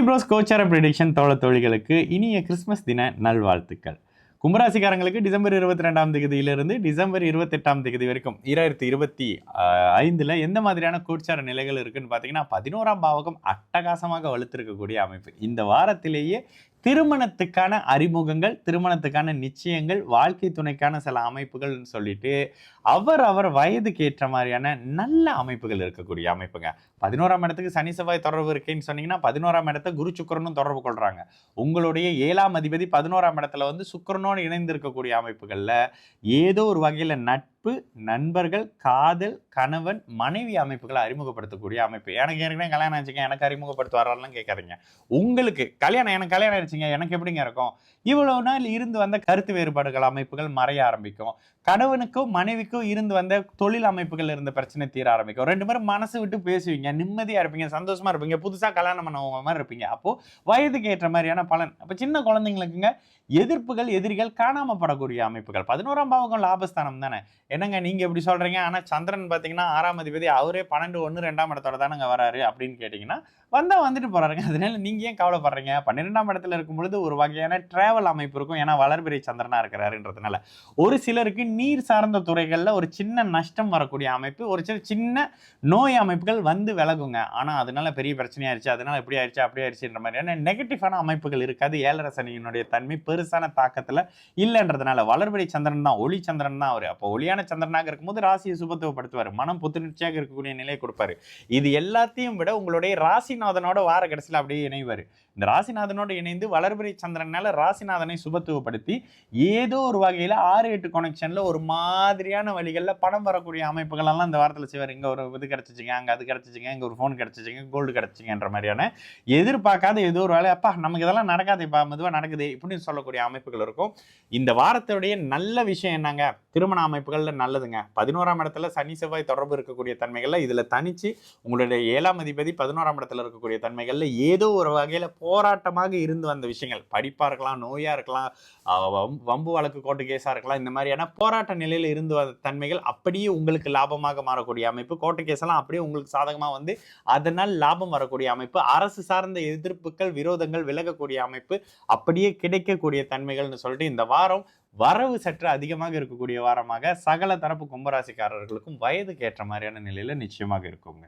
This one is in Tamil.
ப்ரோஸ் கோச்சார ப்ரிடிக்ஷன் தோழ தோழிகளுக்கு இனிய கிறிஸ்மஸ் தின நல்வாழ்த்துக்கள். கும்பராசிக்காரங்களுக்கு டிசம்பர் இருபத்தி ரெண்டாம் தேதியிலிருந்து டிசம்பர் இருபத்தெட்டாம் தேதி வரைக்கும் இரண்டாயிரத்தி இருபத்தி ஐந்தில் எந்த மாதிரியான கூட்சார நிலைகள் இருக்குன்னு பார்த்தீங்கன்னா பதினோராம் பாவகம் அட்டகாசமாக வலுத்திருக்கக்கூடிய அமைப்பு. இந்த வாரத்திலேயே திருமணத்துக்கான அறிமுகங்கள் திருமணத்துக்கான நிச்சயங்கள் வாழ்க்கை துணைக்கான சில அமைப்புகள்னு சொல்லிட்டு அவர் அவர் வயதுக்கு ஏற்ற மாதிரியான நல்ல அமைப்புகள் இருக்கக்கூடிய அமைப்புங்க. பதினோராம் இடத்துக்கு சனி செவ்வாய் தொடர்பு இருக்கேன்னு சொன்னீங்கன்னா பதினோராம் இடத்த குரு சுக்கரனும் தொடர்பு கொள்றாங்க. உங்களுடைய ஏழாம் அதிபதி பதினோராம் இடத்துல வந்து சுக்கரனோ இணைந்திருக்கக்கூடிய அமைப்புகளில் ஏதோ ஒரு வகையில் நட்பு நண்பர்கள் காதல் கணவன் மனைவி அமைப்புகளை அறிமுகப்படுத்தக்கூடிய அமைப்பு. எனக்கு ஏற்கனவே கல்யாணம் ஆச்சுங்க எனக்கு அறிமுகப்படுத்த வர்றாருலாம் கேட்காதீங்க. உங்களுக்கு கல்யாணம் எனக்கு கல்யாணம் ஆயிடுச்சுங்க எனக்கு எப்படிங்க இருக்கும்? இவ்வளவு நாள் இருந்து வந்த கருத்து வேறுபாடுகள் அமைப்புகள் மறைய ஆரம்பிக்கும். கணவனுக்கும் மனைவிக்கும் இருந்து வந்த தொழில் அமைப்புகள் இருந்த பிரச்சனை தீர ஆரம்பிக்கும். ரெண்டு பேரும் மனசு விட்டு பேசுவீங்க நிம்மதியாக இருப்பீங்க சந்தோஷமா இருப்பீங்க புதுசாக கல்யாணம் பண்ணவங்க மாதிரி இருப்பீங்க. அப்போது வயதுக்கு ஏற்ற மாதிரியான பலன். அப்போ சின்ன குழந்தைங்களுக்குங்க எதிர்ப்புகள் எதிரிகள் காணாமல் படக்கூடிய அமைப்புகள். பதினோராம் பாவகம் லாபஸ்தானம் தானே? என்னங்க நீங்க இப்படி சொல்றீங்க? ஆனா சந்திரன் பாத்தீங்கன்னா ஆறாம் அதிபதி அவரே பன்னெண்டு ஒன்று ரெண்டாம் இடத்தோட தானங்க வராரு அப்படின்னு கேட்டீங்கன்னா வந்தா வந்துட்டு போறாருங்க. அதனால நீங்க ஏன் கவலைப்படுறீங்க? பன்னிரெண்டாம் இடத்துல இருக்கும் பொழுது ஒரு வகையான டிராவல் அமைப்பு இருக்கும். ஏன்னா வளர்பிறை சந்திரனா இருக்கிறாருன்றதுனால. ஒரு சிலருக்கு நீர் சார்ந்த துறைகள்ல ஒரு சின்ன நஷ்டம் வரக்கூடிய அமைப்பு ஒரு சில சின்ன நோய் அமைப்புகள் வந்து விலகுங்க. ஆனா அதனால பெரிய பிரச்சனையாயிருச்சு அதனால இப்படி ஆயிடுச்சு அப்படி ஆயிடுச்சுன்ற மாதிரியான நெகட்டிவான அமைப்புகள் இருக்காது. ஏழரை சனியினுடைய தன்மை பெருசான தாக்கத்துல இல்லைன்றதுனால. வளர்பிறை சந்திரன் தான் ஒளி சந்திரன் தான் அவர். அப்போ ஒளியான சந்திரனாக இருக்கும்போது ராசியை சுபத்துவப்படுத்துவார். மனம் புத்துணர்ச்சியாக இருக்கக்கூடிய நிலையை கொடுப்பாரு. இது எல்லாத்தையும் விட உங்களுடைய ராசிநாதனோட வார கடைசியில் அப்படியே இணைவார். இந்த ராசிநாதனோடு இணைந்து வளர்பிறை சந்திரனால ராசிநாதனை சுபத்துவப்படுத்தி ஏதோ ஒரு வகையில் ஆறு எட்டு கொனெக்ஷனில் ஒரு மாதிரியான வழிகளில் பணம் வரக்கூடிய அமைப்புகளெல்லாம் இந்த வாரத்தில் செய்வார். இங்கே ஒரு இது கிடச்சிச்சிங்க அங்கே அது கிடச்சிச்சிங்க இங்கே ஒரு ஃபோன் கிடச்சிச்சிங்க கோல்டு கிடச்சிங்கன்ற மாதிரியான எதிர்பார்க்காத ஏதோ ஒரு வேலை. அப்பா நமக்கு இதெல்லாம் நடக்காது இப்போ மெதுவாக நடக்குது இப்படின்னு சொல்லக்கூடிய அமைப்புகள் இருக்கும். இந்த வாரத்துடைய நல்ல விஷயம் என்னங்க? திருமண அமைப்புகளில் நல்லதுங்க. பதினோராம் இடத்துல சனி செவ்வாய் தொடர்பு இருக்கக்கூடிய தன்மைகளில் இதில் தனித்து உங்களுடைய ஏழாம் அதிபதி பதினோராம் இடத்துல இருக்கக்கூடிய தன்மைகளில் ஏதோ ஒரு வகையில் போராட்டமாக இருந்து வந்த விஷயங்கள். படிப்பாக இருக்கலாம் நோயாக இருக்கலாம் வம்- வம்பு வழக்கு கோட்டு கேஸாக இருக்கலாம் இந்த மாதிரியான போராட்ட நிலையில் இருந்து வந்த தன்மைகள் அப்படியே உங்களுக்கு லாபமாக மாறக்கூடிய அமைப்பு. கோர்ட்டு கேஸெல்லாம் அப்படியே உங்களுக்கு சாதகமாக வந்து அதனால் லாபம் வரக்கூடிய அமைப்பு. அரசு சார்ந்த எதிர்ப்புகள் விரோதங்கள் விலகக்கூடிய அமைப்பு அப்படியே கிடைக்கக்கூடிய தன்மைகள்னு சொல்லிட்டு இந்த வாரம் வரவு சற்று அதிகமாக இருக்கக்கூடிய வாரமாக சகல தரப்பு கும்பராசிக்காரர்களுக்கும் வயதுக்கு ஏற்ற மாதிரியான நிலையில் நிச்சயமாக இருக்குங்க.